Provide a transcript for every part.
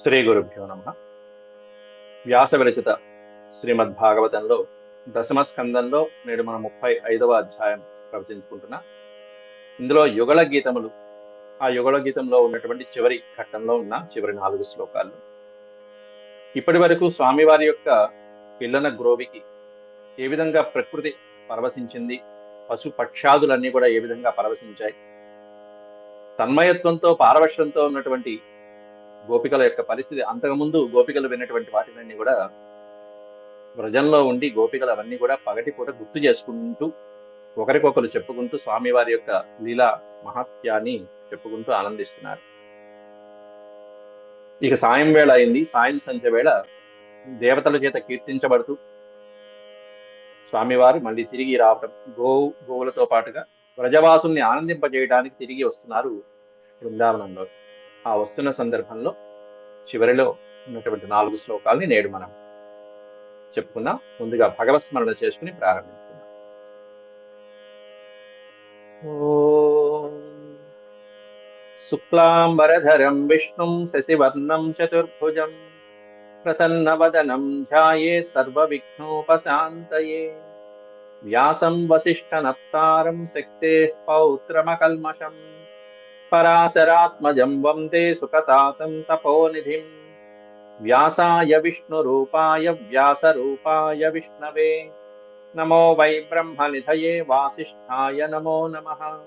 శ్రీ గురుభ్యో నమ. వ్యాస విరచిత శ్రీమద్ భాగవతంలో దశమ స్కందంలో నేడు మన ముప్పై ఐదవ అధ్యాయం ప్రవచించుకుంటున్నా. ఇందులో యుగళ గీతములు ఆ యుగళ గీతంలో ఉన్నటువంటి చివరి ఘట్టంలో ఉన్న చివరి నాలుగు శ్లోకాలు. ఇప్పటి వరకు స్వామివారి యొక్క పిల్లన గ్రోవికి ఏ విధంగా ప్రకృతి పరవశించింది పశు పక్షాదులన్నీ కూడా ఏ విధంగా పరవశించాయి తన్మయత్వంతో పారవశ్యంతో ఉన్నటువంటి గోపికల యొక్క పరిస్థితి అంతకుముందు గోపికలు విన్నటువంటి వాటినన్నీ కూడా వ్రజంలో ఉండి గోపికలు అవన్నీ కూడా పగటిపూట గుర్తు చేసుకుంటూ ఒకరికొకరు చెప్పుకుంటూ స్వామివారి యొక్క లీలా మహత్యాన్ని చెప్పుకుంటూ ఆనందిస్తున్నారు. ఇక సాయం వేళ అయింది. సాయం సంధ్య వేళ దేవతల చేత కీర్తించబడుతూ స్వామివారు మళ్ళీ తిరిగి రావటం గోవు గోవులతో పాటుగా వ్రజవాసుల్ని ఆనందింపజేయడానికి తిరిగి వస్తున్నారు బృందావనంలో. ఆ వస్తున్న సందర్భంలో చివరిలో ఉన్నటువంటి నాలుగు శ్లోకాల్ని నేడు మనం చెప్పుకుందాం. ముందుగా భగవత్ స్మరణ చేసుకుని ప్రారంభించుకుందాం. శుక్లాంబరధరం విష్ణుం శశివర్ణం చతుర్భుజం ప్రసన్నవదనం ధ్యాయేత్ సర్వవిఘ్నోపశాంతయే. వ్యాసం వసిష్ఠనప్తారం శక్తే పౌత్రమకల్మషం. పరాశరాత్మజం వందే సుఖతాతం తపోనిధిం. వ్యాసాయ విష్ణురూపాయ వ్యాసరూపాయ విష్ణవే. నమో వై బ్రహ్మనిధయే వాసిష్ఠాయ నమో నమః.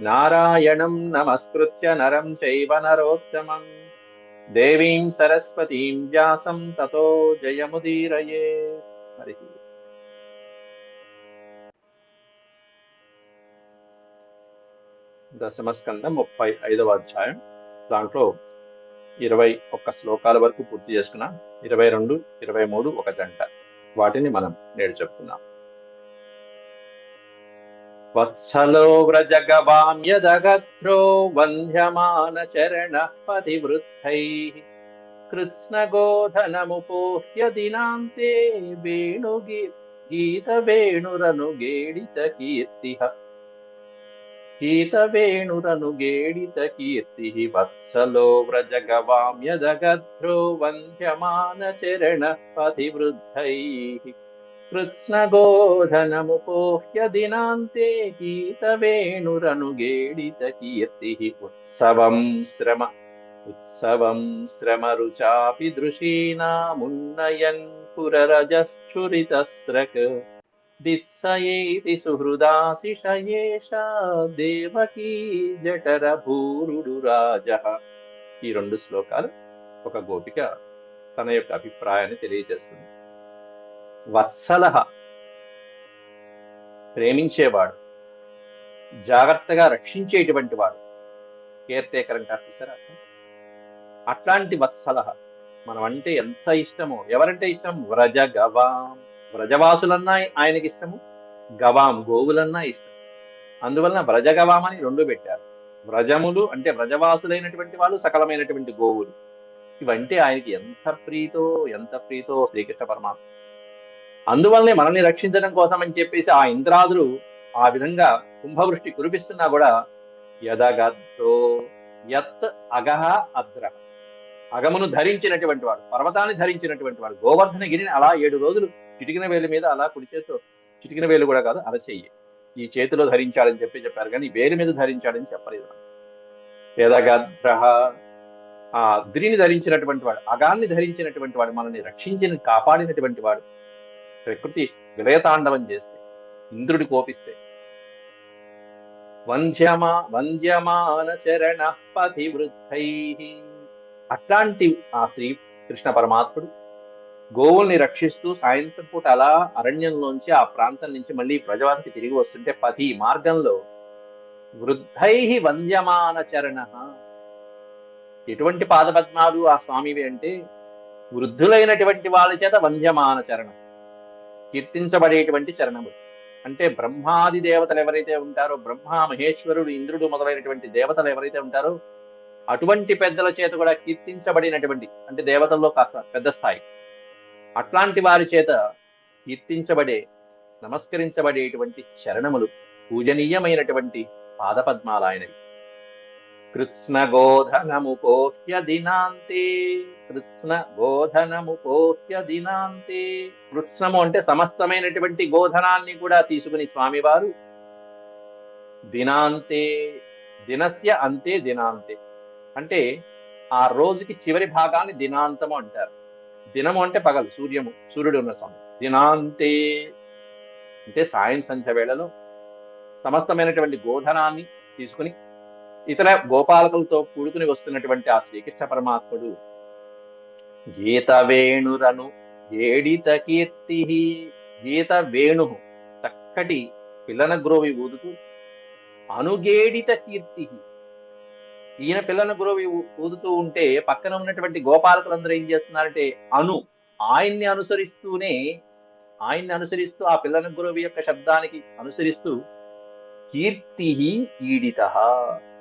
నారాయణం నమస్కృత్య నరం చైవ నరోత్తమం. దేవీం సరస్వతీం వ్యాసం తతో జయముదీరయే. హరి దశమస్కందం ముప్పై ఐదవ అధ్యాయం. దాంట్లో ఇరవై ఒక్క శ్లోకాల వరకు పూర్తి చేసుకున్నాం ఇరవై రెండు ఇరవై మూడు ఒక జంట వాటిని మనం నేడు చెప్తున్నాం వత్సలో వ్రజగవామ్యదగత్రో వంధ్యమాన చరణ పతివృద్ధై. కృత్స్నగోధనముపోహ్య దినాంతే వేణుగి గీత వేణురను గేడిత కీర్తిహ गीतवेणुरनुगेणितकीर्तिः वत्सलो व्रजगवां यजगद्ध्रुवन्ध्यमानचरणः पथिवृद्धैः कृत्स्नगोधनमुपोह्य दीनान्ते गीतवेणुरनुगेणितकीर्तिः उत्सवं श्रम उत्सवं श्रमरुचापि दृशीनामुन्नयन् पुरररजच्छुरितस्रक् దిత్సయేతి సుహృదాశిషయేష దేవకీ జఠర భూరుడు రాజ ఈ రెండు శ్లోకాలు ఒక గోపిక తన యొక్క అభిప్రాయాన్ని తెలియజేస్తుంది. వత్సల ప్రేమించేవాడు జాగ్రత్తగా రక్షించేటువంటి వాడు. కేర్టేకర్ అంటారు చూసారా అట్లాంటి వత్సల మనం అంటే ఎంత ఇష్టమో ఎవరంటే ఇష్టం? వ్రజ గవాం వ్రజవాసులన్నా ఆయనకి ఇష్టము గవాం గోవులన్నా ఇష్టం. అందువలన వ్రజగవాం అని రెండు పెట్టారు. వ్రజములు అంటే వ్రజవాసులైనటువంటి వాళ్ళు సకలమైనటువంటి గోవులు. ఇవంటే ఆయనకి ఎంత ప్రీతో ఎంత ప్రీతో శ్రీకృష్ణ పరమాత్మ. అందువల్లనే మనల్ని రక్షించడం కోసం అని చెప్పేసి ఆ ఇంద్రాదులు ఆ విధంగా కుంభవృష్టి కురిపిస్తున్నా కూడా యదగద్రో యత్ అగహ అద్ర అగమును ధరించినటువంటి వాడు పర్వతాన్ని ధరించినటువంటి వాడు గోవర్ధన గిరిని అలా ఏడు రోజులు చిటికిన వేలు మీద అలా కుడి చేతితో చిటికిన వేలు కూడా కాదు అరచేయి. ఈ చేతిలో ధరించాడని చెప్పి చెప్పారు కానీ వేలు మీద ధరించాడని చెప్పలేదు. యదగద్ర ఆ అద్రిని ధరించినటువంటి వాడు అగాన్ని ధరించినటువంటి వాడు మనల్ని రక్షించిన కాపాడినటువంటి వాడు ప్రకృతి విలయతాండవం చేస్తే ఇంద్రుడి కోపిస్తే. వంధ్యమా వంధ్యమాన చరణ పతివృద్ధై. అట్లాంటి ఆ శ్రీ కృష్ణ పరమాత్ముడు గోవుల్ని రక్షిస్తూ సాయంత్రం పూట అలా అరణ్యంలోంచి ఆ ప్రాంతం నుంచి మళ్ళీ ప్రజవానికి తిరిగి వస్తుంటే పది మార్గంలో వృద్ధై వంద్యమాన చరణ. ఎటువంటి పాదపద్మాలు ఆ స్వామివి అంటే వృద్ధులైనటువంటి వాళ్ళ చేత వంద్యమాన చరణం. కీర్తించబడేటువంటి చరణములు. అంటే బ్రహ్మాది దేవతలు ఎవరైతే ఉంటారో బ్రహ్మ మహేశ్వరుడు ఇంద్రుడు మొదలైనటువంటి దేవతలు ఎవరైతే ఉంటారో అటువంటి పెద్దల చేత కూడా కీర్తించబడినటువంటి అంటే దేవతల్లో కాస్త పెద్ద స్థాయి. అట్లాంటి వారి చేత కీర్తించబడే నమస్కరించబడేటువంటి చరణములు పూజనీయమైనటువంటి పాదపద్మాలాయనవి కృష్ణ గోధనము కృత్స్నగోధనముపోహ్య దినాంతే కృత్స్న గోధనముపోహ్య దినాంతే. కృత్స్నము అంటే సమస్తమైనటువంటి గోధనాన్ని కూడా తీసుకుని స్వామివారు దినాంతే దినస్య అంతే దినాంతే. అంటే ఆ రోజుకి చివరి భాగాన్ని దినాంతము అంటారు. దినము అంటే పగలు సూర్యము సూర్యుడు ఉన్న సమయం దినాంతే అంటే సాయం సంధ్య వేళలో సమస్తమైనటువంటి గోధనాన్ని తీసుకుని ఇతర గోపాలకులతో కూడుకుని వస్తున్నటువంటి ఆ శ్రీకృష్ణ పరమాత్ముడు గీత వేణురను ఏడిత కీర్తి గీత వేణు చక్కటి పిల్లన గ్రోవి ఊదుతూ అనుగేడిత కీర్తి ఈయన పిల్లల గ్రోవి ఊ- ఊదుతూ ఉంటే పక్కన ఉన్నటువంటి గోపాలకులందరూ ఏం చేస్తున్నారంటే అను ఆయన్ని అనుసరిస్తూనే ఆయన్ని అనుసరిస్తూ ఆ పిల్లల గురువు యొక్క శబ్దానికి అనుసరిస్తూ కీర్తి ఈడిత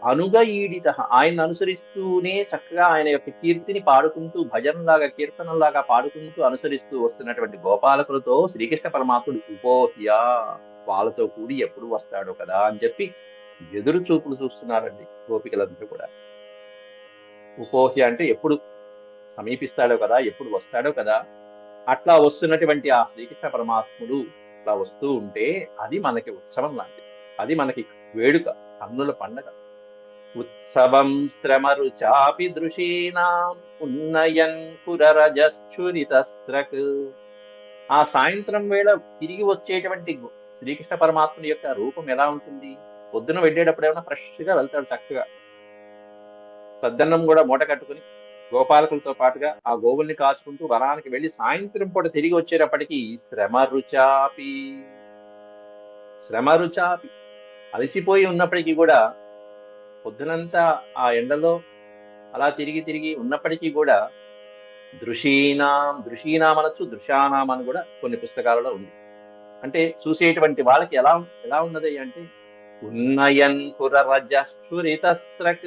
అనుగ ఈడిత ఆయన్ని అనుసరిస్తూనే చక్కగా ఆయన యొక్క కీర్తిని పాడుకుంటూ భజనలాగా కీర్తనలాగా పాడుకుంటూ అనుసరిస్తూ వస్తున్నటువంటి గోపాలకులతో శ్రీకృష్ణ పరమాత్ముడు ఉపోహ్య వాళ్ళతో కూడి ఎప్పుడు వస్తాడు కదా అని చెప్పి ఎదురు చూపులు చూస్తున్నారండి గోపికలందరూ కూడా. ఉపోహ్య అంటే ఎప్పుడు సమీపిస్తాడో కదా ఎప్పుడు వస్తాడో కదా అట్లా వస్తున్నటువంటి ఆ శ్రీకృష్ణ పరమాత్ముడు అట్లా వస్తూ ఉంటే అది మనకి ఉత్సవం లాంటిది. అది మనకి వేడుక కన్నుల పండగ. ఉత్సవం శ్రమరు చాపి దృశీనాం ఉన్నయన్ పురరజశ్చురితస్రక్ ఆ సాయంత్రం వేళ తిరిగి వచ్చేటువంటి శ్రీకృష్ణ పరమాత్ముని యొక్క రూపం ఎలా ఉంటుంది? పొద్దున వెళ్ళేటప్పుడు ఏమైనా ఫ్రెష్గా వెళ్తాడు చక్కగా. సద్దన్నం కూడా మూట కట్టుకుని గోపాలకులతో పాటుగా ఆ గోవుల్ని కాచుకుంటూ వనానికి వెళ్ళి సాయంత్రం పూట తిరిగి వచ్చేటప్పటికి శ్రమ రుచాపి శ్రమ రుచాపి అలసిపోయి ఉన్నప్పటికీ కూడా పొద్దునంతా ఆ ఎండలో అలా తిరిగి తిరిగి ఉన్నప్పటికీ కూడా దృషీనాం దృషీనాం అనొచ్చు దృశ్యానాం అని కూడా కొన్ని పుస్తకాలలో ఉంది. అంటే చూసేటువంటి వాళ్ళకి ఎలా ఎలా ఉన్నది అంటే ఉన్నయన్ పురరజస్ఫురితస్రక్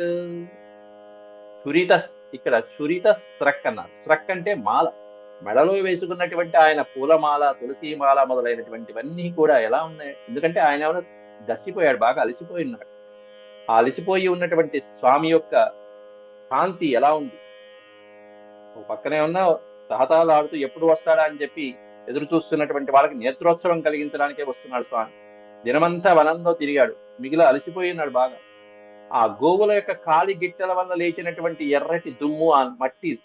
చురిత ఇక్కడ చురిత స్రక్ అన్నారు స్రక్ అంటే మాల. మెడలో వేసుకున్నటువంటి ఆయన పూలమాల తులసి మాల మొదలైనటువంటివన్నీ కూడా ఎలా ఉన్నాయి? ఎందుకంటే ఆయన ఎవరు? దసిపోయాడు బాగా అలసిపోయి ఉన్నాడు. ఆ అలసిపోయి ఉన్నటువంటి స్వామి యొక్క కాంతి ఎలా ఉంది? ఓ పక్కనే ఉన్న తహతాలు ఆడుతూ ఎప్పుడు వస్తాడా అని చెప్పి ఎదురు చూస్తున్నటువంటి వాళ్ళకి నేత్రోత్సవం కలిగించడానికే వస్తున్నాడు స్వామి. దినమంతా వనంలో తిరిగాడు. మిగిలిన అలసిపోయి ఉన్నాడు బాగా. ఆ గోవుల యొక్క కాలి గిట్టెల వల్ల లేచినటువంటి ఎర్రటి దుమ్ము ఆ మట్టి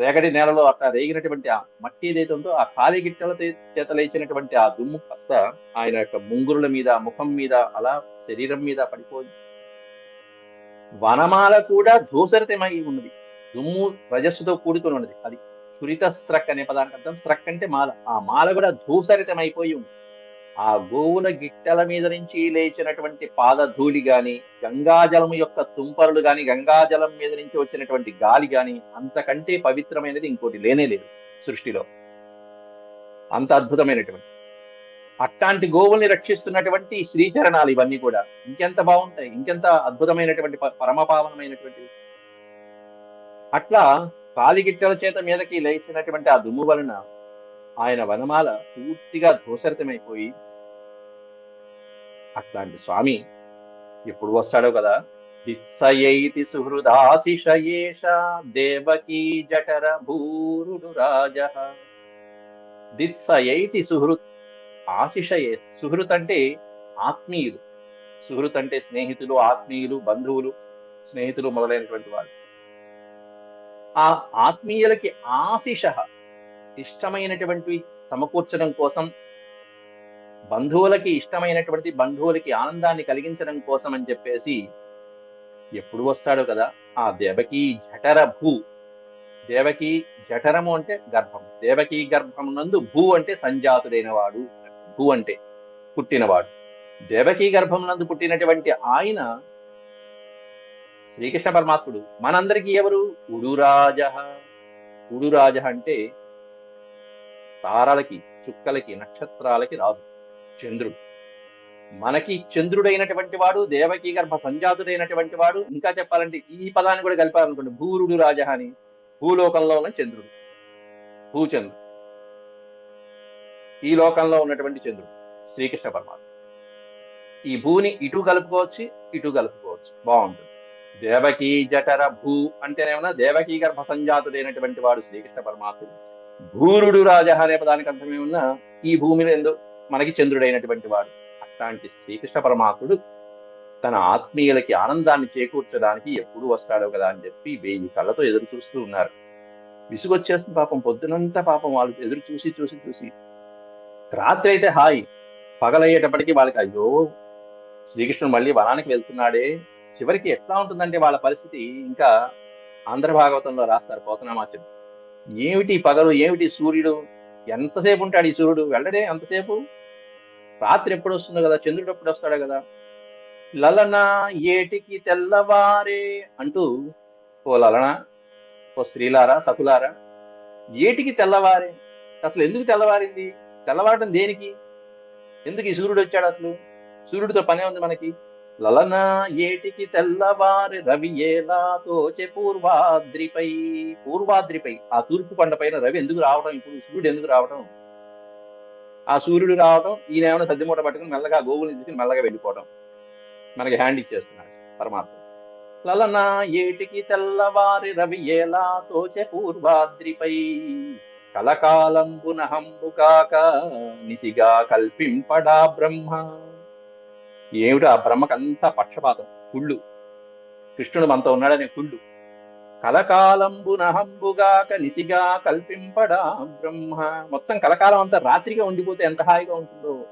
రేగడి నేలలో అట్లా రేగినటువంటి ఆ మట్టి ఏదైతే ఉందో ఆ కాలి గిట్టెల చేత లేచినటువంటి ఆ దుమ్ము కాస్త ఆయన యొక్క ముంగురుల మీద ముఖం మీద అలా శరీరం మీద పడిపోయి వనమాల కూడా ధూసరితమై ఉన్నది. దుమ్ము రజస్సుతో కూడుకుని ఉన్నది. అది సురిత స్రక్ అనే పదానికి అర్థం. స్రక్ అంటే మాల. ఆ మాల కూడా ధూసరితమైపోయి ఉంది ఆ గోవుల గిట్టెల మీద నుంచి లేచినటువంటి పాదధూళి గాని గంగాజలం యొక్క తుంపరులు గాని గంగాజలం మీద నుంచి వచ్చినటువంటి గాలి గాని అంతకంటే పవిత్రమైనది ఇంకోటి లేనే లేదు సృష్టిలో. అంత అద్భుతమైనటువంటి. అట్లాంటి గోవుల్ని రక్షిస్తున్నటువంటి శ్రీచరణాలు ఇవన్నీ కూడా ఇంకెంత బాగుంటాయి ఇంకెంత అద్భుతమైనటువంటి ప- పరమపావనమైనటువంటివి. అట్లా కాలిగిట్టెల చేత మీదకి లేచినటువంటి ఆ దుమ్ము వలన ఆయన వనమాల పూర్తిగా ధూసరితమైపోయి అట్లాంటి స్వామి ఎప్పుడు వస్తాడో కదా? దిత్సయైతి సుహృదాశిషయేష దేవకీ జఠర భూరుడు రాజ. దిత్సయైతి సుహృత్ ఆశిషయే సుహృత్ అంటే ఆత్మీయులు. సుహృత్ అంటే స్నేహితులు ఆత్మీయులు బంధువులు స్నేహితులు మొదలైనటువంటి వారు ఆ ఆత్మీయులకి ఆశిష ఇష్టమైనటువంటి సమకూర్చడం కోసం బంధువులకి ఇష్టమైనటువంటి బంధువులకి ఆనందాన్ని కలిగించడం కోసం అని చెప్పేసి ఎప్పుడు వస్తాడో కదా ఆ దేవకీ జఠర భూ దేవకీ జఠరము అంటే గర్భం. దేవకీ గర్భం నందు భూ అంటే సంజాతుడైన వాడు భూ అంటే పుట్టినవాడు. దేవకీ గర్భం నందు పుట్టినటువంటి ఆయన శ్రీకృష్ణ పరమాత్ముడు. మనందరికీ ఎవరు? ఉడురాజ ఉడురాజ అంటే తారలకి చుక్కలకి నక్షత్రాలకి రాదు. చంద్రుడు. మనకి చంద్రుడైనటువంటి వాడు దేవకీ గర్భ సంజాతుడైనటువంటి వాడు ఇంకా చెప్పాలంటే ఈ పదాన్ని కూడా కలిపారనుకోండి. భూరుడు రాజ అని భూలోకంలో ఉన్న చంద్రుడు. భూచంద్రుడు. ఈ లోకంలో ఉన్నటువంటి చంద్రుడు. శ్రీకృష్ణ పరమాత్మ. ఈ భూని ఇటు కలుపుకోవచ్చు ఇటు కలుపుకోవచ్చు. బాగుంటుంది. దేవకీ జఠర భూ అంటేనేమన్నా దేవకీ గర్భ సంజాతుడైనటువంటి వాడు శ్రీకృష్ణ పరమాత్మ భూరుడు రాజ అనే పదానికి అర్థమేమన్నా ఈ భూమిలో ఎందు మనకి చంద్రుడైనటువంటి వాడు. అట్లాంటి శ్రీకృష్ణ పరమాత్ముడు తన ఆత్మీయులకి ఆనందాన్ని చేకూర్చడానికి ఎప్పుడు వస్తాడో కదా అని చెప్పి వెయ్యి కళ్ళతో ఎదురు చూస్తూ ఉన్నారు. విసుగొచ్చేస్తుంది పాపం పొద్దునంతా పాపం వాళ్ళు ఎదురు చూసి చూసి చూసి. రాత్రి అయితే హాయ్. పగలయ్యేటప్పటికి వాళ్ళకి అయ్యో శ్రీకృష్ణుడు మళ్ళీ వనానికి వెళ్తున్నాడే. చివరికి ఎట్లా ఉంటుందంటే వాళ్ళ పరిస్థితి ఇంకా ఆంధ్ర భాగవతంలో రాస్తారు పోతనామాచరి ఏమిటి పగలు? ఏమిటి సూర్యుడు? ఎంతసేపు ఉంటాడు ఈ సూర్యుడు? వెళ్ళడే అంతసేపు? రాత్రి ఎప్పుడు వస్తుందో కదా చంద్రుడు ఎప్పుడు వస్తాడు కదా. లలన ఏటికి తెల్లవారే అంటూ ఓ లలన ఓ స్త్రీలారా సకులారా ఏటికి తెల్లవారే? అసలు ఎందుకు తెల్లవారింది? తెల్లవారటం దేనికి? ఎందుకు ఈ సూర్యుడు వచ్చాడు అసలు? సూర్యుడితో పనే ఉంది మనకి. లలనా ఏటికి తెల్లవారి రవి ఏలా తోచె పూర్వాద్రిపై? పూర్వాద్రిపై. ఆ తూర్పు కొండపైన రవి ఎందుకు రావడం? ఇప్పుడు సూర్యుడు ఎందుకు రావడం? ఆ సూర్యుడు రావడం ఈయన ఏమైనా సద్దిమూట పట్టుకుని మెల్లగా గోవులు తీసుకుని మెల్లగా వెళ్ళిపోవడం మనకి హ్యాండ్ ఇచ్చేస్తున్నాడు పరమాత్మ. లలనా ఏటికి తెల్లవారి రవి ఏలా తోచె పూర్వాద్రిపై? కలకాలంబునహంబుగాక నిసిగా కల్పింపడా బ్రహ్మ. ఏమిటో ఆ బ్రహ్మకంతా పక్షపాతం. కుళ్ళు. కృష్ణుడు మనతో ఉన్నాడనే కుళ్ళు. కలకాలంబునహంబుగాక నిసిగా కల్పింపడా బ్రహ్మ. మొత్తం కలకాలం అంతా రాత్రిగా ఉండిపోతే ఎంత హాయిగా ఉంటుందో.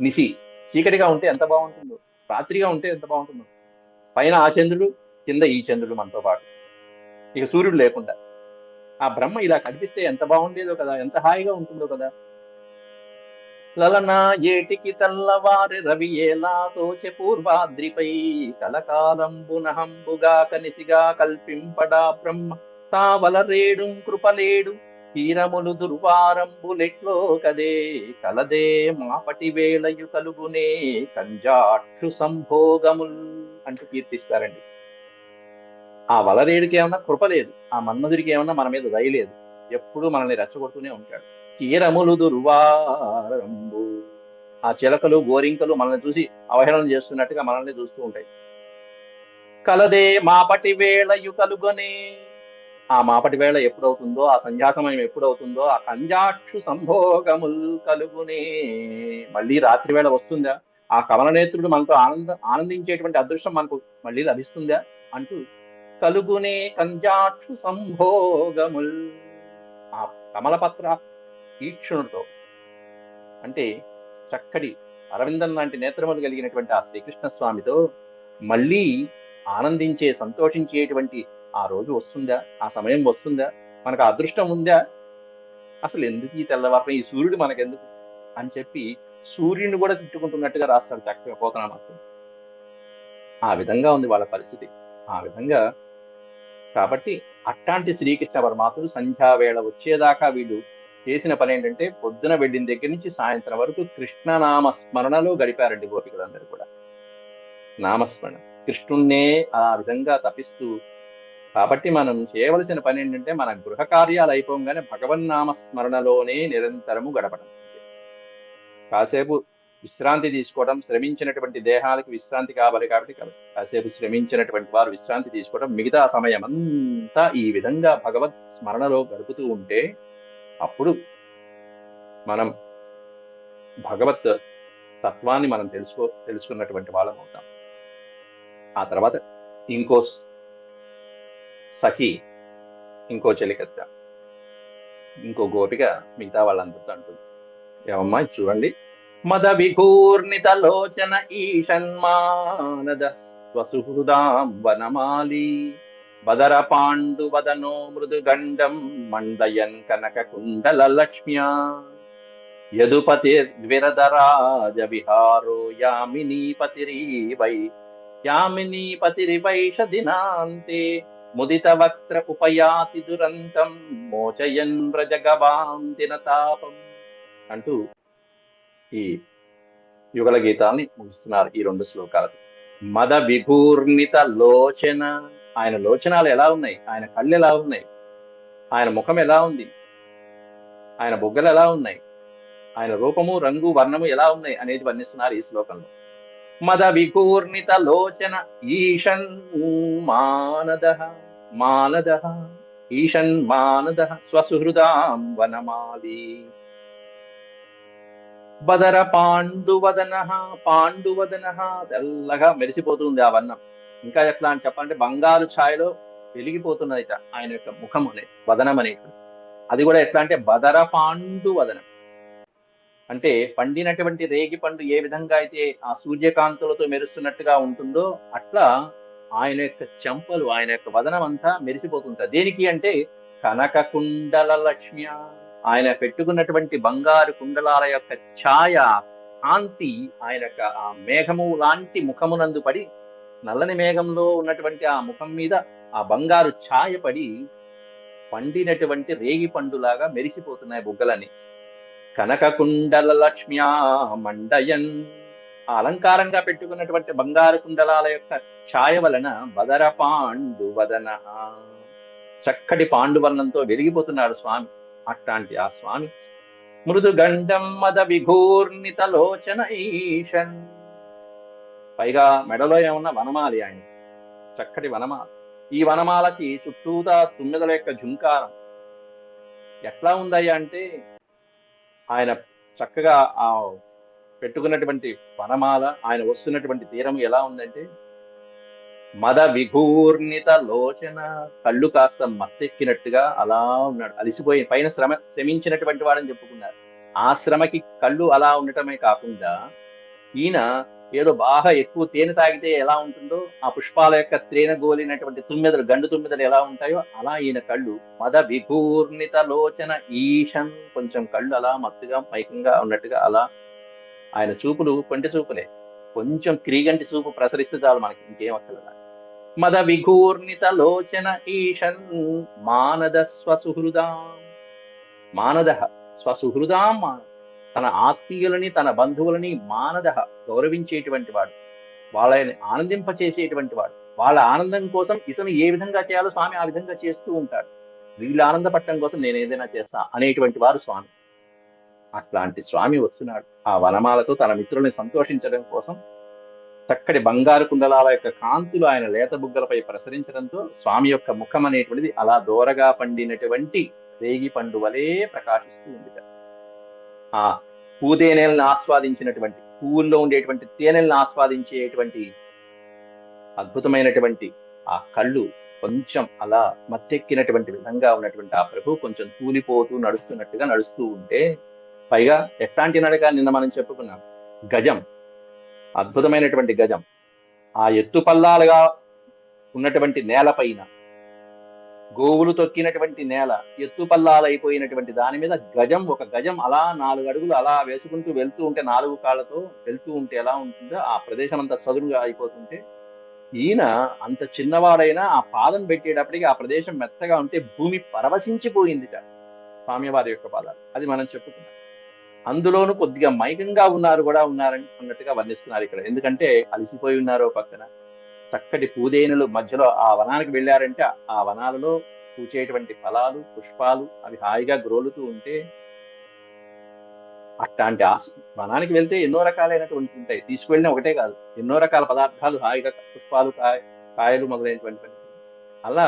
నిసి చీకటిగా ఉంటే ఎంత బాగుంటుందో. రాత్రిగా ఉంటే ఎంత బాగుంటుందో. పైన ఆ చంద్రుడు కింద ఈ చంద్రుడు మనతో పాటు. ఇక సూర్యుడు లేకుండా. ఆ బ్రహ్మ ఇలా కనిపిస్తే ఎంత బాగుండేదో కదా ఎంత హాయిగా ఉంటుందో కదా. లలన ఏటికి తెల్లవారి రవి ఏలా తోచె పూర్వాద్రిపై కలకాలంబునహంబుగా కనిసిగా కల్పింపడా బ్రహ్మ. తావలరేడు కృపలేడు తీరములు దుర్వారంబులెట్లో కదే కలదే మాపటి వేళయు కలుగునే కంజాక్షు సంభోగముల్ అంటూ కీర్తిస్తారండి. ఆ వలరేడికి ఏమన్నా కృప లేదు ఆ మన్మధుడికి ఏమన్నా మన మీద దయలేదు ఎప్పుడూ మనల్ని రెచ్చగొడుతూనే ఉంటాడు. తీరములు దుర్వారంబు. ఆ చిలకలు గోరింకలు మనల్ని చూసి అవహేళన చేస్తున్నట్టుగా మనల్ని చూస్తూ ఉంటాయి. కలదే మాపటి వేళయు కలుగొనే. ఆ మాపటి వేళ ఎప్పుడవుతుందో ఆ సంధ్యా సమయం ఎప్పుడవుతుందో ఆ కంజాక్షు సంభోగముల్ కలుగునే. మళ్ళీ రాత్రి వేళ వస్తుందా? ఆ కమలనేత్రుడు మనతో ఆనంద ఆనందించేటువంటి అదృష్టం మనకు మళ్ళీ లభిస్తుందా? అంటూ కలుగునే కంజాక్షు సంభోగముల్. ఆ కమలపత్ర తీక్షణుడితో అంటే చక్కటి అరవిందం లాంటి నేత్రములు కలిగినటువంటి ఆ శ్రీకృష్ణ స్వామితో మళ్ళీ ఆనందించే సంతోషించేటువంటి ఆ రోజు వస్తుందా? ఆ సమయం వస్తుందా? మనకు అదృష్టం ఉందా? అసలు ఎందుకు ఈ తెల్లవారు ఈ సూర్యుడు మనకెందుకు? అని చెప్పి సూర్యుడిని కూడా తిట్టుకుంటున్నట్టుగా రాస్తాడు చక్కగా పోతున్నా మాత్రం. ఆ విధంగా ఉంది వాళ్ళ పరిస్థితి. ఆ విధంగా కాబట్టి అట్లాంటి శ్రీకృష్ణ పరమాత్ముడు సంధ్యావేళ వచ్చేదాకా వీళ్ళు చేసిన పని ఏంటంటే పొద్దున వెళ్ళిన దగ్గర నుంచి సాయంత్రం వరకు కృష్ణనామ స్మరణలో గడిపారండి గోపికలందరూ కూడా. నామస్మరణ. కృష్ణుణ్ణే ఆ విధంగా తపిస్తూ కాబట్టి మనం చేయవలసిన పని ఏంటంటే మన గృహ కార్యాలు అయిపోగానే భగవన్నామస్మరణలోనే నిరంతరము గడపడం. కాసేపు విశ్రాంతి తీసుకోవడం శ్రమించినటువంటి దేహాలకు విశ్రాంతి కావాలి కాబట్టి కాసేపు శ్రమించినటువంటి వారు విశ్రాంతి తీసుకోవడం మిగతా సమయం అంతా ఈ విధంగా భగవత్ స్మరణలో గడుపుతూ ఉంటే అప్పుడు మనం భగవత్ తత్వాన్ని మనం తెలుసుకో తెలుసుకున్నటువంటి వాళ్ళం అవుతాం. ఆ తర్వాత ఇంకో సఖి ఇంకో చెలికత్త ఇంకో గోపిక మిగతా వాళ్ళందరితో అంటుంది. ఏమమ్మా ఇది చూడండి. మద విఘూర్ణిత లోచన ఈషన్మానద స్వసుహృదాం వనమాలి. బదర పాండు వదనో మృదుగండం మండయన్ కనక కుండల లక్ష్మ్యా. యదుపతిర్విరదరాజ విహారో యామినీపతిరీవై యామినీపతిరివైష దినాంతే. ముదిత వక్త్ర ఉపయాతి దురంతం. మోచయన్ వ్రజగవాంతిన తాపం. అంటూ ఈ యుగల గీతాన్ని ముగిస్తున్నారు ఈ రెండు శ్లోకాలు. మద విఘూర్ణిత లోచన. ఆయన లోచనాలు ఎలా ఉన్నాయి? ఆయన కళ్ళు ఎలా ఉన్నాయి? ఆయన ముఖం ఎలా ఉంది? ఆయన బొగ్గలు ఎలా ఉన్నాయి? ఆయన రూపము రంగు వర్ణము ఎలా ఉన్నాయి? అనేది వర్ణిస్తున్నారు ఈ శ్లోకంలో. మద వికూర్ణిత లోచన ఈషన్ మానద మానద ఈషన్ మానద స్వసుహృదాం వనమాలి. బదర పాండువదన పాండువదన తెల్లగా మెరిసిపోతుంది ఆ వర్ణం. ఇంకా ఎట్లా అని చెప్పాలంటే బంగారు ఛాయలో వెలిగిపోతున్నదిట ఆయన యొక్క ముఖం అనే వదనం అనేది. అది కూడా ఎట్లా అంటే బదర పాండు వదనం. అంటే పండినటువంటి రేగి పండు ఏ విధంగా అయితే ఆ సూర్యకాంతులతో మెరుస్తున్నట్టుగా ఉంటుందో అట్లా ఆయన యొక్క చెంపలు ఆయన యొక్క వదనం అంతా మెరిసిపోతుంటారు దేనికి అంటే కనక కుండల లక్ష్మి ఆయన పెట్టుకున్నటువంటి బంగారు కుండలాల యొక్క ఛాయ కాంతి ఆయన యొక్క ఆ మేఘము లాంటి ముఖమునందు పడి నల్లని మేఘంలో ఉన్నటువంటి ఆ ముఖం మీద ఆ బంగారు ఛాయ పడి పండినటువంటి రేగి పండులాగా మెరిసిపోతున్నాయి బుగ్గలని కనక కుండల లక్ష్మ్యా మండయన్ ఆ అలంకారంగా పెట్టుకున్నటువంటి బంగారు కుండలాల యొక్క ఛాయ వలన బదర పాండు వదన. చక్కటి పాండువర్ణంతో వెలిగిపోతున్నాడు స్వామి. అట్లాంటి ఆ స్వామి మృదు గండం మద విఘూర్ణిత లోచన ఈషన్ పైగా మెడలో ఏమన్నా వనమాలి ఆయన. చక్కటి వనమాల. ఈ వనమాలకి చుట్టూతా తుమ్మెదల యొక్క ఝుంకారం. ఎట్లా ఉందయ్యా అంటే ఆయన చక్కగా ఆ పెట్టుకున్నటువంటి వనమాల ఆయన వస్తున్నటువంటి తీరం ఎలా ఉందంటే మద విఘూర్ణిత లోచన కళ్ళు కాస్త మత్తెక్కినట్టుగా అలా ఉన్నాడు. అలిసిపోయి పైన శ్రమ శ్రమించినటువంటి వాడని చెప్పుకున్నారు. ఆ శ్రమకి కళ్ళు అలా ఉండటమే కాకుండా ఈయన ఏదో బాగా ఎక్కువ తేనె తాగితే ఎలా ఉంటుందో ఆ పుష్పాల యొక్క తేనె గోలినటువంటి తుమ్మెదలు గండు తుమ్మెదలు ఎలా ఉంటాయో అలా ఈయన కళ్ళు మద విఘూర్ణిత లోచన ఈషన్ కొంచెం కళ్ళు అలా మత్తుగా మైకంగా ఉన్నట్టుగా అలా ఆయన చూపులు కొంటి చూపులే. కొంచెం క్రీగంటి చూపు ప్రసరిస్తే చాలు మనకి ఇంకేం అక్కర్లేదు. మద విఘూర్ణిత లోచన ఈషన్ మానద స్వసుహృదాం. మానద స్వసుహృదాం మానద. తన ఆత్మీయులని తన బంధువులని మానద గౌరవించేటువంటి వాడు. వాళ్ళని ఆనందింపచేసేటువంటి వాడు. వాళ్ళ ఆనందం కోసం ఇతను ఏ విధంగా చేయాలో స్వామి ఆ విధంగా చేస్తూ ఉంటాడు. వీళ్ళు ఆనందపడటం కోసం నేను ఏదైనా చేస్తా అనేటువంటి వారు స్వామి. అట్లాంటి స్వామి వస్తున్నాడు. ఆ వనమాలతో తన మిత్రుల్ని సంతోషించడం కోసం చక్కటి బంగారు కుండలాల యొక్క కాంతులు ఆయన లేత బుగ్గలపై ప్రసరించడంతో స్వామి యొక్క ముఖం అనేటువంటిది అలా దూరగా పండినటువంటి రేగి పండు వలె ప్రకాశిస్తూ ఉంది ఆ పూతేనెలను ఆస్వాదించినటువంటి పువ్వుల్లో ఉండేటువంటి తేనెలను ఆస్వాదించేటువంటి అద్భుతమైనటువంటి ఆ కళ్ళు కొంచెం అలా మత్తెక్కినటువంటి విధంగా ఉన్నటువంటి ఆ ప్రభు కొంచెం తూలిపోతూ నడుస్తున్నట్టుగా నడుస్తూ ఉంటే పైగా ఎట్లాంటి నడక నిన్న మనం చెప్పుకున్నాం? గజం. అద్భుతమైనటువంటి గజం. ఆ ఎత్తు పల్లాలుగా ఉన్నటువంటి నేలపైన గోవులు తొక్కినటువంటి నేల ఎత్తు అయిపోయినటువంటి దాని మీద గజం ఒక గజం అలా నాలుగు అడుగులు అలా వేసుకుంటూ వెళ్తూ ఉంటే నాలుగు కాళ్ళతో వెళ్తూ ఉంటే ఎలా ఉంటుందో ఆ ప్రదేశం అంతా చదురుగా అయిపోతుంటే ఈయన అంత చిన్నవాడైనా ఆ పాదం పెట్టేటప్పటికి ఆ ప్రదేశం మెత్తగా ఉంటే భూమి పరవశించిపోయింది స్వామివారి యొక్క పాదాలు. అది మనం చెప్పుకున్నాం. అందులోనూ కొద్దిగా మైకంగా ఉన్నారు కూడా ఉన్నారని అన్నట్టుగా వర్ణిస్తున్నారు ఇక్కడ. ఎందుకంటే అలసిపోయి ఉన్నారు పక్కన. చక్కటి పూదేనులు మధ్యలో ఆ వనానికి వెళ్ళారంటే ఆ వనాలలో పూచేటువంటి ఫలాలు పుష్పాలు అవి హాయిగా గ్రోలుతూ ఉంటే అట్లాంటి ఆశ వనానికి వెళ్తే ఎన్నో రకాలైనటువంటి ఉంటాయి. తీసుకువెళ్ళిన ఒకటే కాదు. ఎన్నో రకాల పదార్థాలు హాయిగా పుష్పాలు కాయ కాయలు మొదలైనటువంటి అలా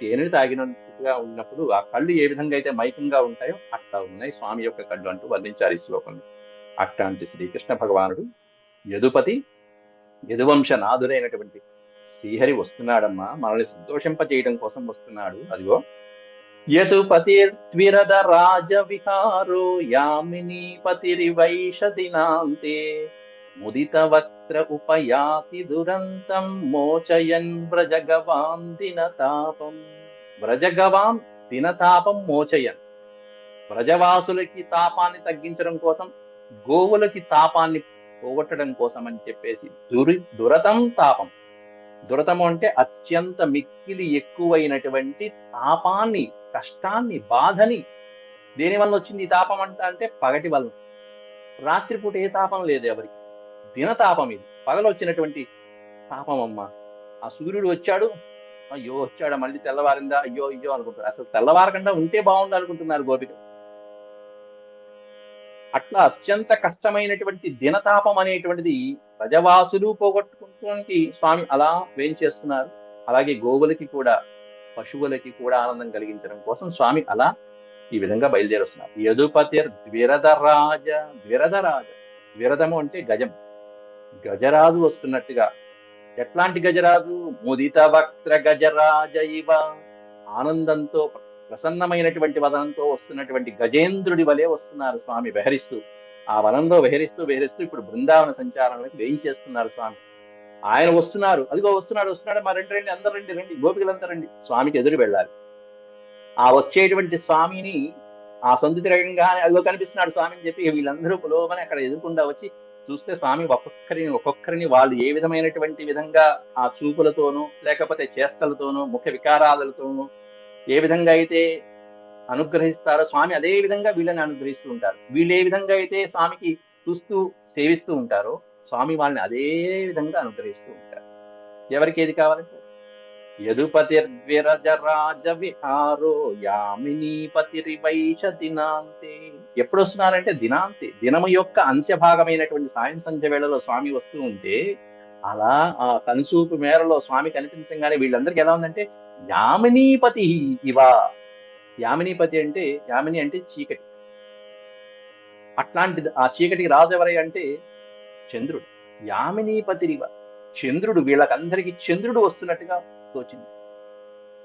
తేనెని తాగినట్టుగా ఉన్నప్పుడు ఆ కళ్ళు ఏ విధంగా అయితే మైకంగా ఉంటాయో అట్లా ఉన్నాయి స్వామి యొక్క కళ్ళు అంటూ వర్ణించారు ఈ శ్లోకంలో. అట్లాంటి శ్రీకృష్ణ భగవానుడు యదుపతి యదువంశ నాదుడైనటువంటి శ్రీహరి వస్తున్నాడమ్మా. మనల్ని సంతోషింపజేయడం కోసం వస్తున్నాడు. అదిగో. యతుపతిర్విరద రాజ విహారో యామిని పతిరివైష దినాంతే ముదిత వక్ర ఉపయాతి దురంతం మోచయన్ వ్రజగవాం దినతాపం. వ్రజగవాం దినతాపం మోచయన్. వ్రజవాసులకి తాపాన్ని తగ్గించడం కోసం గోవులకి తాపాన్ని పోగొట్టడం కోసం అని చెప్పేసి దురి దురతం తాపం. దురతము అంటే అత్యంత మిక్కిలి ఎక్కువైనటువంటి తాపాన్ని కష్టాన్ని బాధని దేని వల్ల వచ్చింది ఈ తాపం అంట అంటే పగటి వల్ల రాత్రిపూట ఏ తాపం లేదు ఎవరికి. దినతాపం ఇది. పగలు వచ్చినటువంటి తాపం అమ్మ. ఆ సూర్యుడు వచ్చాడు. అయ్యో వచ్చాడా? మళ్ళీ తెల్లవారిందా? అయ్యో అయ్యో అనుకుంటున్నారు అసలు తెల్లవారకుండా ఉంటే బాగుండు అనుకుంటున్నారు గోపిక. అట్లా అత్యంత కష్టమైనటువంటి దినతాపం అనేటువంటిది ప్రజవాసులు పోగొట్టుకుంటున్నటువంటి స్వామి అలా వేంచేస్తున్నారు అలాగే గోవులకి కూడా పశువులకి కూడా ఆనందం కలిగించడం కోసం స్వామి అలా ఈ విధంగా బయలుదేరుస్తున్నారు. యదుపతిర్ ద్విరధరాజ ద్విరధరాజ ద్విరధము అంటే గజం. గజరాజు వస్తున్నట్టుగా. ఎట్లాంటి గజరాజు? ముదిత వక్త్ర గజరాజ ఇవ. ఆనందంతో ప్రసన్నమైనటువంటి వదనంతో వస్తున్నటువంటి గజేంద్రుడి వలె వస్తున్నారు స్వామి విహరిస్తూ ఆ వనంలో విహరిస్తూ విహరిస్తూ ఇప్పుడు బృందావన సంచారానికి వేయించేస్తున్నారు స్వామి. ఆయన వస్తున్నారు. అదిగో వస్తున్నాడు వస్తున్నాడు. మా రెండు రండి అందరు రండి రండి. గోపికలంతా రండి. స్వామికి ఎదురు వెళ్ళాలి. ఆ వచ్చేటువంటి స్వామిని ఆ సందు అదిగో కనిపిస్తున్నాడు స్వామి అని చెప్పి వీళ్ళందరూ పులోమని అక్కడ ఎదుర్కొండా వచ్చి చూస్తే స్వామి ఒక్కొక్కరిని ఒక్కొక్కరిని వాళ్ళు ఏ విధమైనటువంటి విధంగా ఆ చూపులతోనూ లేకపోతే చేష్టలతోనూ ముఖ వికారాలతోనూ ఏ విధంగా అయితే అనుగ్రహిస్తారో స్వామి అదే విధంగా వీళ్ళని అనుగ్రహిస్తూ ఉంటారు. వీళ్ళు ఏ విధంగా అయితే స్వామికి చూస్తూ సేవిస్తూ ఉంటారో స్వామి వాళ్ళని అదే విధంగా అనుగ్రహిస్తూ ఉంటారు. ఎవరికి ఏది కావాలంటే యదుపతిర్విరజరాజ విహారో యామినీపతిరివైష దినాంతే. ఎప్పుడు వస్తున్నారంటే దినాంతే దినము యొక్క అంత్య భాగమైనటువంటి సాయం సంధ్య వేళలో స్వామి వస్తూ ఉంటే అలా ఆ కనుసూపు మేరలో స్వామి కనిపించగానే వీళ్ళందరికీ ఎలా ఉందంటే యామినీపతి ఇవా. యామినీపతి అంటే యామిని అంటే చీకటి. అట్లాంటిది ఆ చీకటికి రాజు ఎవరై అంటే చంద్రుడు. యామినీపతిరివ చంద్రుడు వీళ్ళకందరికీ చంద్రుడు వస్తున్నట్టుగా తోచింది.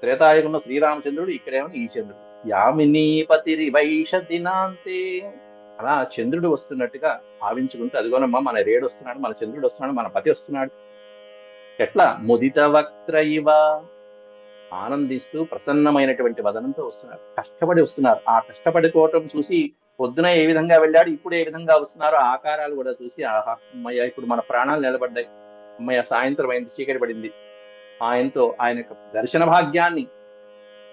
త్రేతాయుగంలో శ్రీరామచంద్రుడు ఇక్కడేమో ఈ చంద్రుడు. యామినీపతిరి వైష దినాంతే. అలా చంద్రుడు వస్తున్నట్టుగా భావించుకుంటూ అదిగోనమ్మా మన రేడు వస్తున్నాడు మన చంద్రుడు వస్తున్నాడు మన పతి వస్తున్నాడు. ఎట్లా? ముదిత వక్త్ర ఇవ. ఆనందిస్తూ ప్రసన్నమైనటువంటి వదనంతో వస్తున్నారు. కష్టపడి వస్తున్నారు. ఆ కష్టపడుకోవటం చూసి పొద్దున ఏ విధంగా వెళ్ళాడు ఇప్పుడు ఏ విధంగా వస్తున్నారో ఆకారాలు కూడా చూసి ఆహా అమ్మయ్య ఇప్పుడు మన ప్రాణాలు నిలబడ్డాయి. అమ్మయ్య సాయంత్రం అయింది చీకటి పడింది. ఆయనతో ఆయన దర్శన భాగ్యాన్ని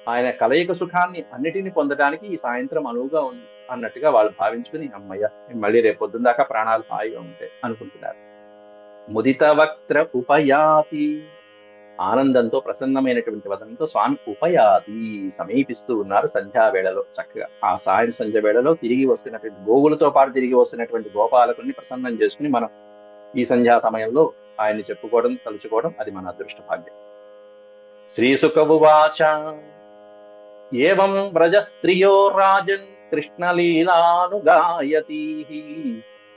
ఆయన కలయిక సుఖాన్ని అన్నిటిని పొందడానికి ఈ సాయంత్రం అనువుగా ఉంది అన్నట్టుగా వాళ్ళు భావించుకుని అమ్మయ్య మళ్ళీ రేపు పొద్దున దాకా ప్రాణాలు హాయిగా ఉంటాయి అనుకుంటున్నారు. ముదిత వక్త్ర ఉపయాతి. ఆనందంతో ప్రసన్నమైనటువంటి వదనంతో స్వామి ఉపయాతి సమీపిస్తూ ఉన్నారు సంధ్యా వేళలో. చక్కగా ఆ సాయం సంధ్య వేళలో తిరిగి వస్తున్నటువంటి గోవులతో పాటు తిరిగి వస్తున్నటువంటి గోపాలకుని ప్రసన్నం చేసుకుని మనం ఈ సంధ్యా సమయంలో ఆయన్ని చెప్పుకోవడం తలుచుకోవడం అది మన అదృష్ట భాగ్యం శ్రీసుకవువాచ ఏం వ్రజస్త్రియో రాజన్ కృష్ణలీలానుగాయతీ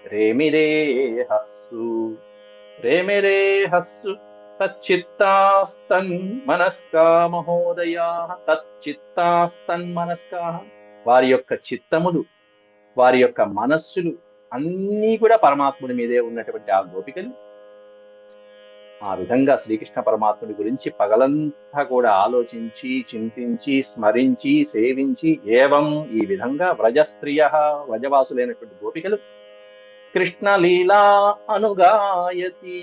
రేమిరే హస్సు. రేమిరే హస్సు. తచ్చిత్తాస్తన్ మనస్కా మహోదయా వారి యొక్క చిత్తములు వారి యొక్క మనస్సులు అన్నీ కూడా పరమాత్ముడి మీదే ఉన్నటువంటి ఆ గోపికలు. ఆ విధంగా శ్రీకృష్ణ పరమాత్ముడి గురించి పగలంతా కూడా ఆలోచించి చింతించి స్మరించి సేవించి ఏవం ఈ విధంగా వ్రజస్త్రియ వ్రజవాసులైనటువంటి గోపికలు కృష్ణ లీలా అనుగాయతి.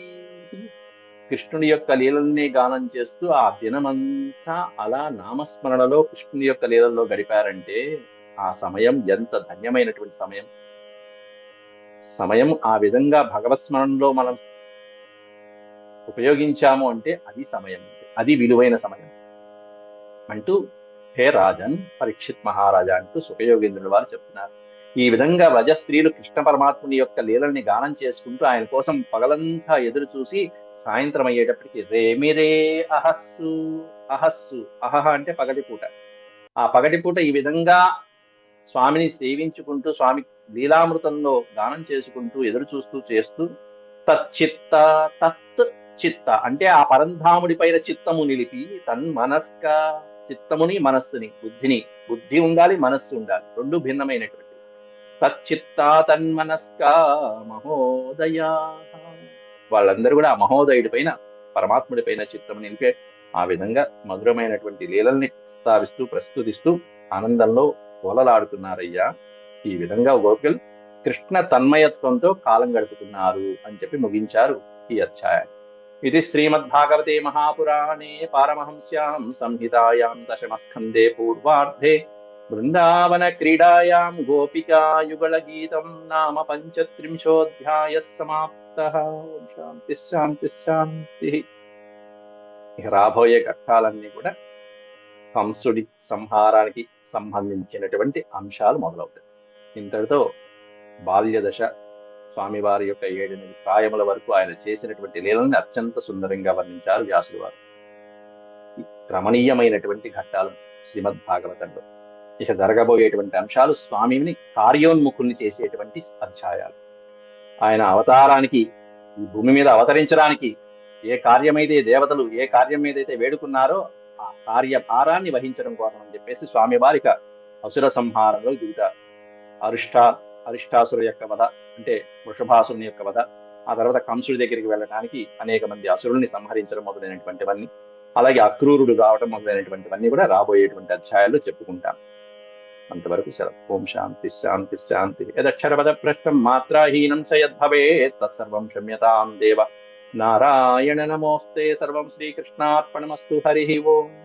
కృష్ణుడి యొక్క లీలల్ని గానం చేస్తూ ఆ దినమంతా అలా నామస్మరణలో కృష్ణుడి యొక్క లీలల్లో గడిపారంటే ఆ సమయం ఎంత ధన్యమైనటువంటి సమయం. సమయం ఆ విధంగా భగవత్ స్మరణలో మనం ఉపయోగించాము అంటే అది సమయం. అది విలువైన సమయం. అంటూ హే రాజన్ పరీక్షిత్ మహారాజా అంటూ సుఖయోగేంద్రుడు వారు చెప్తున్నారు. ఈ విధంగా రజ స్త్రీలు కృష్ణ పరమాత్ముని యొక్క లీలల్ని గానం చేసుకుంటూ ఆయన కోసం పగలంతా ఎదురు చూసి సాయంత్రం అయ్యేటప్పటికి రేమిరే అహస్సు అహస్సు అహహ అంటే పగటిపూట. ఆ పగటిపూట ఈ విధంగా స్వామిని సేవించుకుంటూ స్వామి లీలామృతంలో గానం చేసుకుంటూ ఎదురు చూస్తూ చేస్తూ తచ్చిత్త తత్ చిత్త అంటే ఆ పరంధాముడి పైన చిత్తము నిలిపి తన్ మనస్క చిత్తముని మనస్సుని బుద్ధిని బుద్ధి ఉండాలి మనస్సు ఉండాలి. రెండు భిన్నమైనటువంటి తచ్చిత్తా తన్మనస్క మహోదయా. వాళ్ళందరూ కూడా ఆ మహోదయుడి పైన పరమాత్ముడి పైన చిత్తం నిలిపే ఆ విధంగా మధురమైనటువంటి లీలల్ని ప్రస్తావిస్తూ ప్రస్తుతిస్తూ ఆనందంలో ఓలలాడుతున్నారయ్యా. ఈ విధంగా గోపికలు కృష్ణ తన్మయత్వంతో కాలం గడుపుతున్నారు అని చెప్పి ముగించారు ఈ అధ్యాయం. ఇది శ్రీమద్భాగవతే మహాపురాణే పారమహంస్యాం సంహితాయాం దశమస్కందే పూర్వార్ధే బృందావన క్రీడాయాం గోపికా యుగళ గీతం నామ పంచత్రింశోధ్యాయ సమాప్త. శాంతి శాంతి శాంతి. ఇక రాబోయే ఘట్టాలన్నీ కూడా కంసుడి సంహారానికి సంబంధించినటువంటి అంశాలు మొదలవుతాయి. ఇంతటితో బాల్యదశ స్వామివారి యొక్క ఏడెనిమిది ప్రాయముల వరకు ఆయన చేసినటువంటి లీలని అత్యంత సుందరంగా వర్ణించారు వ్యాసుడు వారు. రమణీయమైనటువంటి ఘట్టాలు శ్రీమద్ భాగవతంలో ఇక జరగబోయేటువంటి అంశాలు స్వామిని కార్యోన్ముఖుల్ని చేసేటువంటి అధ్యాయాలు. ఆయన అవతారానికి ఈ భూమి మీద అవతరించడానికి ఏ కార్యమైతే దేవతలు ఏ కార్యం మీదైతే వేడుకున్నారో ఆ కార్యభారాన్ని వహించడం కోసం అని చెప్పేసి స్వామి వారిక అసుర సంహారంలో దిగుతారు అరిష్ట అరిష్టాసురు యొక్క వధ అంటే వృషభాసురుని యొక్క వధ. ఆ తర్వాత కంసుడి దగ్గరికి వెళ్ళడానికి అనేక మంది అసురుల్ని సంహరించడం మొదలైనటువంటివన్నీ అలాగే అక్రూరుడు రావడం మొదలైనటువంటివన్నీ కూడా రాబోయేటువంటి అధ్యాయాల్లో చెప్పుకుంటాం. అంతవరకు సెలవు. ఓం శాంతి శాంతి శాంతి. యదక్షరపద భ్రష్టం మాత్రాహీనం చ యద్భవేత్ తత్సర్వం క్షమ్యతాం దేవ. నారాయణ నమోస్తే. సర్వం శ్రీకృష్ణార్పణమస్తు. హరి ఓం.